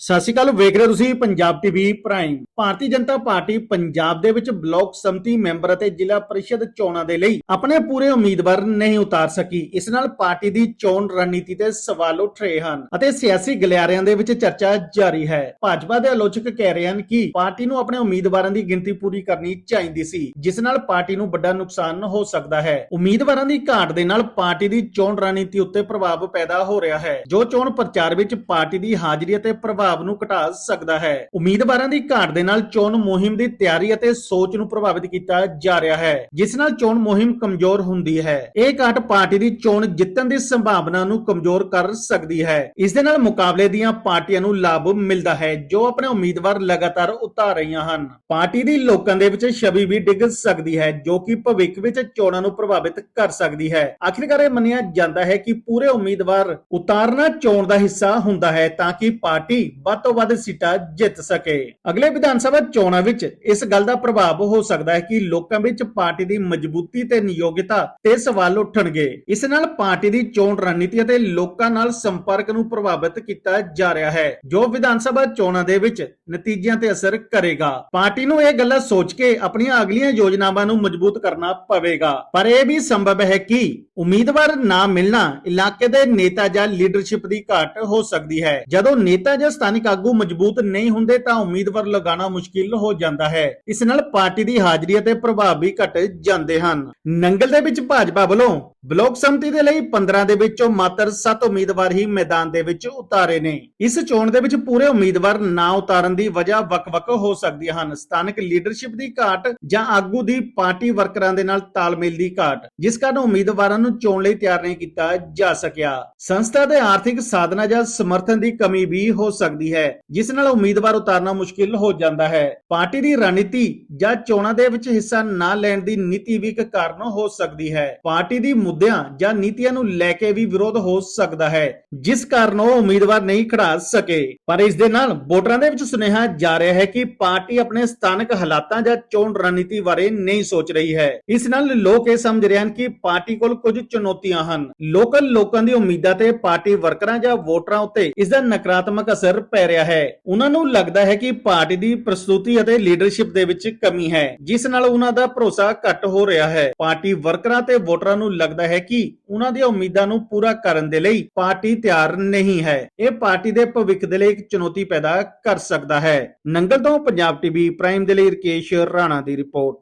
ਸਤਿ ਸ਼੍ਰੀ ਅਕਾਲ, ਵੇਖ ਰਹੇ ਹੋ ਤੁਸੀਂ Punjab TV prime Bharatiya Janata party Punjab ਦੇ ਵਿੱਚ ਬਲਾਕ ਸੰਮਤੀ ਮੈਂਬਰ ਅਤੇ ਜ਼ਿਲ੍ਹਾ ਪਰਿਸ਼ਦ ਚੋਣਾਂ ਦੇ ਲਈ ਆਪਣੇ ਪੂਰੇ ਉਮੀਦਵਾਰ ਨਹੀਂ ਉਤਾਰ ਸਕੀ। ਇਸ ਨਾਲ ਪਾਰਟੀ ਦੀ ਚੋਣ ਰਣਨੀਤੀ ਤੇ ਸਵਾਲ ਉੱਠ ਰਹੇ ਹਨ ਅਤੇ ਸਿਆਸੀ ਗਲਿਆਰਿਆਂ ਦੇ ਵਿੱਚ ਚਰਚਾ ਜਾਰੀ ਹੈ। ਭਾਜਪਾ ਦੇ ਆਲੋਚਕ ਕਹਿ ਰਹੇ ਹਨ ਕਿ ਪਾਰਟੀ ਨੂੰ ਆਪਣੇ ਉਮੀਦਵਾਰਾਂ ਦੀ ਗਿਣਤੀ ਪੂਰੀ ਕਰਨੀ ਚਾਹੀਦੀ ਸੀ, ਜਿਸ ਨਾਲ ਪਾਰਟੀ ਨੂੰ ਵੱਡਾ ਨੁਕਸਾਨ ਹੋ ਸਕਦਾ ਹੈ। ਉਮੀਦਵਾਰਾਂ ਦੀ ਘਾਟ ਦੇ ਨਾਲ ਪਾਰਟੀ ਦੀ ਚੋਣ ਰਣਨੀਤੀ ਉੱਤੇ ਪ੍ਰਭਾਵ ਪੈਦਾ ਹੋ ਰਿਹਾ ਹੈ। ਜੋ ਚੋਣ ਪ੍ਰਚਾਰ ਵਿੱਚ ਪਾਰਟੀ ਦੀ ਹਾਜ਼ਰੀ ਅਤੇ ਪ੍ਰਭਾਵ ਨੂੰ ਘਟਾ ਸਕਦਾ ਹੈ। ਉਮੀਦਵਾਰਾਂ ਦੀ ਘਾਟ ਦੇ ਨਾਲ ਚੋਣ ਮੁਹਿੰਮ ਦੀ ਤਿਆਰੀ ਅਤੇ ਸੋਚ ਨੂੰ ਪ੍ਰਭਾਵਿਤ ਕੀਤਾ ਜਾ ਰਿਹਾ ਹੈ, ਜਿਸ ਨਾਲ ਚੋਣ ਮੁਹਿੰਮ ਕਮਜ਼ੋਰ ਹੁੰਦੀ ਹੈ। ਇਹ ਘਾਟ ਪਾਰਟੀ ਦੀ ਚੋਣ ਜਿੱਤਣ ਦੀ ਸੰਭਾਵਨਾ ਨੂੰ ਕਮਜ਼ੋਰ ਕਰ ਸਕਦੀ ਹੈ। ਇਸ ਦੇ ਨਾਲ ਮੁਕਾਬਲੇ ਦੀਆਂ ਪਾਰਟੀਆਂ ਨੂੰ ਲਾਭ ਮਿਲਦਾ ਹੈ, ਜੋ ਆਪਣੇ ਉਮੀਦਵਾਰ ਲਗਾਤਾਰ ਉਤਾਰ ਰਹੀਆਂ ਹਨ। ਪਾਰਟੀ ਦੀ ਲੋਕਾਂ ਦੇ ਵਿੱਚ ਛਵੀ ਵੀ ਡਿੱਗ ਸਕਦੀ ਹੈ, ਜੋ ਕਿ ਭਵਿੱਖ ਵਿੱਚ ਚੋਣਾਂ ਨੂੰ ਪ੍ਰਭਾਵਿਤ ਕਰ ਸਕਦੀ ਹੈ। ਆਖਿਰਕਾਰ ਇਹ ਮੰਨਿਆ ਜਾਂਦਾ ਹੈ ਕਿ ਪੂਰੇ ਉਮੀਦਵਾਰ ਉਤਾਰਨਾ ਚੋਣ ਦਾ ਹਿੱਸਾ ਹੁੰਦਾ ਹੈ, ਤਾਂ ਕਿ ਪਾਰਟੀ ਵੱਧ ਤੋਂ ਵੱਧ ਸੀਟਾਂ ਜਿੱਤ ਸਕੇ। ਅਗਲੇ ਵਿਧਾਨ ਸਭਾ ਚੋਣਾਂ ਵਿੱਚ ਇਸ ਗੱਲ ਦਾ ਪ੍ਰਭਾਵ ਹੋ ਸਕਦਾ ਹੈ ਕਿ ਲੋਕਾਂ ਵਿੱਚ ਪਾਰਟੀ ਦੀ ਮਜ਼ਬੂਤੀ ਤੇ ਨਿਯੋਗਤਾ ਤੇ ਸਵਾਲ ਉੱਠਣਗੇ। ਇਸ ਨਾਲ ਪਾਰਟੀ ਦੀ ਚੋਣ ਰਣਨੀਤੀ ਅਤੇ ਲੋਕਾਂ ਨਾਲ ਸੰਪਰਕ ਨੂੰ ਪ੍ਰਭਾਵਿਤ ਕੀਤਾ ਜਾ ਰਿਹਾ ਹੈ, ਜੋ ਵਿਧਾਨ ਸਭਾ ਚੋਣਾਂ ਦੇ ਵਿੱਚ ਨਤੀਜਿਆਂ ਤੇ ਅਸਰ ਕਰੇਗਾ। ਪਾਰਟੀ ਨੂੰ ਇਹ ਗੱਲਾਂ ਸੋਚ ਕੇ ਆਪਣੀਆਂ ਅਗਲੀਆਂ ਯੋਜਨਾਵਾਂ ਨੂੰ ਮਜ਼ਬੂਤ ਕਰਨਾ ਪਵੇਗਾ। ਪਰ ਇਹ ਵੀ ਸੰਭਵ ਹੈ ਕਿ ਉਮੀਦਵਾਰ ਨਾ ਮਿਲਣਾ ਇਲਾਕੇ ਦੇ ਨੇਤਾ ਜਾਂ ਲੀਡਰਸ਼ਿਪ ਦੀ ਘਾਟ ਹੋ ਸਕਦੀ ਹੈ। ਜਦੋਂ ਨੇਤਾ ਜਾਂ ਸਥਾਨਿਕ ਆਗੂ ਮਜ਼ਬੂਤ ਨਹੀਂ ਹੁੰਦੇ ਤਾਂ ਉਮੀਦਵਾਰ ਲਗਾਉਣਾ ਮੁਸ਼ਕਿਲ ਹੋ ਜਾਂਦਾ ਹੈ। ਇਸ ਨਾਲ ਪਾਰਟੀ ਦੀ ਹਾਜ਼ਰੀ ਅਤੇ ਪ੍ਰਭਾਵ ਵੀ ਘਟ ਜਾਂਦੇ ਹਨ। ਨੰਗਲ ਦੇ ਵਿੱਚ ਭਾਜਪਾ ਵੱਲੋਂ ਬਲਾਕ ਸੰਮਤੀ ਦੇ ਲਈ 15 ਦੇ ਵਿੱਚੋਂ ਮਾਤਰ 7 ਉਮੀਦਵਾਰ ਹੀ ਮੈਦਾਨ ਦੇ ਵਿੱਚ ਉਤਾਰੇ ਨੇ। ਇਸ ਚੋਣ ਦੇ ਵਿੱਚ ਪੂਰੇ ਉਮੀਦਵਾਰ ਨਾ ਉਤਾਰਨ ਦੀ ਵਜ੍ਹਾ ਵੱਖ-ਵੱਖ ਹੋ ਸਕਦੀਆਂ ਹਨ। ਸਥਾਨਕ ਲੀਡਰਸ਼ਿਪ ਦੀ ਘਾਟ ਜਾਂ ਆਗੂ ਦੀ ਪਾਰਟੀ ਵਰਕਰਾਂ ਦੇ ਨਾਲ ਤਾਲਮੇਲ ਦੀ ਘਾਟ, ਜਿਸ ਕਾਰਨ ਉਮੀਦਵਾਰਾਂ ਨੂੰ ਚੋਣ ਲਈ ਤਿਆਰ ਨਹੀਂ ਕੀਤਾ ਜਾ ਸਕਿਆ। ਸੰਸਥਾ ਦੇ ਆਰਥਿਕ ਸਾਧਨਾਂ ਜਾਂ ਸਮਰਥਨ ਦੀ ਕਮੀ ਵੀ ਹੋ ਸਕਦੀ ਸਕਦੀ ਹੈ, ਜਿਸ ਨਾਲ ਉਮੀਦਵਾਰ ਉਤਾਰਨਾ ਮੁਸ਼ਕਿਲ ਹੋ ਜਾਂਦਾ ਹੈ। ਪਾਰਟੀ ਦੀ ਰਣਨੀਤੀ ਜਾਂ ਚੋਣਾਂ ਦੇ ਵਿੱਚ ਹਿੱਸਾ ਨਾ ਲੈਣ ਦੀ ਨੀਤੀ ਵੀ ਇੱਕ ਕਾਰਨ ਹੋ ਸਕਦੀ ਹੈ। ਪਾਰਟੀ ਦੀ ਮੁੱਦਿਆਂ ਜਾਂ ਨੀਤੀਆਂ ਨੂੰ ਲੈ ਕੇ ਵੀ ਵਿਰੋਧ ਹੋ ਸਕਦਾ ਹੈ, ਜਿਸ ਕਾਰਨ ਉਹ ਉਮੀਦਵਾਰ ਨਹੀਂ ਖੜਾ ਸਕੇ। ਪਰ ਇਸ ਦੇ ਨਾਲ ਵੋਟਰਾਂ ਦੇ ਵਿੱਚ ਸੁਨੇਹਾ ਜਾ ਰਿਹਾ ਹੈ ਕਿ ਪਾਰਟੀ ਆਪਣੇ ਸਥਾਨਕ ਹਾਲਾਤਾਂ ਜਾਂ ਚੋਣ ਰਣਨੀਤੀ ਬਾਰੇ ਨਹੀਂ ਸੋਚ ਰਹੀ ਹੈ। ਇਸ ਨਾਲ ਲੋਕ ਇਹ ਸਮਝ ਰਹੇ ਹਨ ਕਿ ਪਾਰਟੀ ਕੋਲ ਕੁਝ ਚੁਣੌਤੀਆਂ ਹਨ। ਲੋਕਲ ਲੋਕਾਂ ਦੀ ਉਮੀਦਾਂ ਤੇ ਪਾਰਟੀ ਵਰਕਰਾਂ ਜਾਂ ਵੋਟਰਾਂ ਉੱਤੇ ਇਸ ਦਾ ਨਕਾਰਾਤਮਕ ਅਸਰ ਪੈ ਰਿਹਾ ਹੈ। ਉਹਨਾਂ ਨੂੰ ਲੱਗਦਾ ਹੈ ਕਿ ਪਾਰਟੀ ਦੀ ਪ੍ਰਸਤੁਤੀ ਅਤੇ ਲੀਡਰਸ਼ਿਪ ਦੇ ਵਿੱਚ ਕਮੀ ਹੈ, ਜਿਸ ਨਾਲ ਉਹਨਾਂ ਦਾ ਭਰੋਸਾ ਘੱਟ ਹੋ ਰਿਹਾ ਹੈ। ਪਾਰਟੀ ਵਰਕਰਾਂ ਤੇ ਵੋਟਰਾਂ ਨੂੰ ਲੱਗਦਾ ਹੈ ਕਿ ਉਹਨਾਂ ਦੀਆਂ ਉਮੀਦਾਂ ਨੂੰ ਪੂਰਾ ਕਰਨ ਦੇ ਲਈ ਪਾਰਟੀ ਤਿਆਰ ਨਹੀਂ ਹੈ। ਇਹ ਪਾਰਟੀ ਦੇ ਭਵਿੱਖ ਦੇ ਲਈ ਇੱਕ ਚੁਣੌਤੀ ਪੈਦਾ ਕਰ ਸਕਦਾ ਹੈ। ਨੰਗਲ ਤੋਂ ਪੰਜਾਬ ਟੀਵੀ, ਪ੍ਰਾਈਮ ਦੇ ਲਈ ਰਕੇਸ਼ ਰਾਣਾ ਦੀ ਰਿਪੋਰਟ।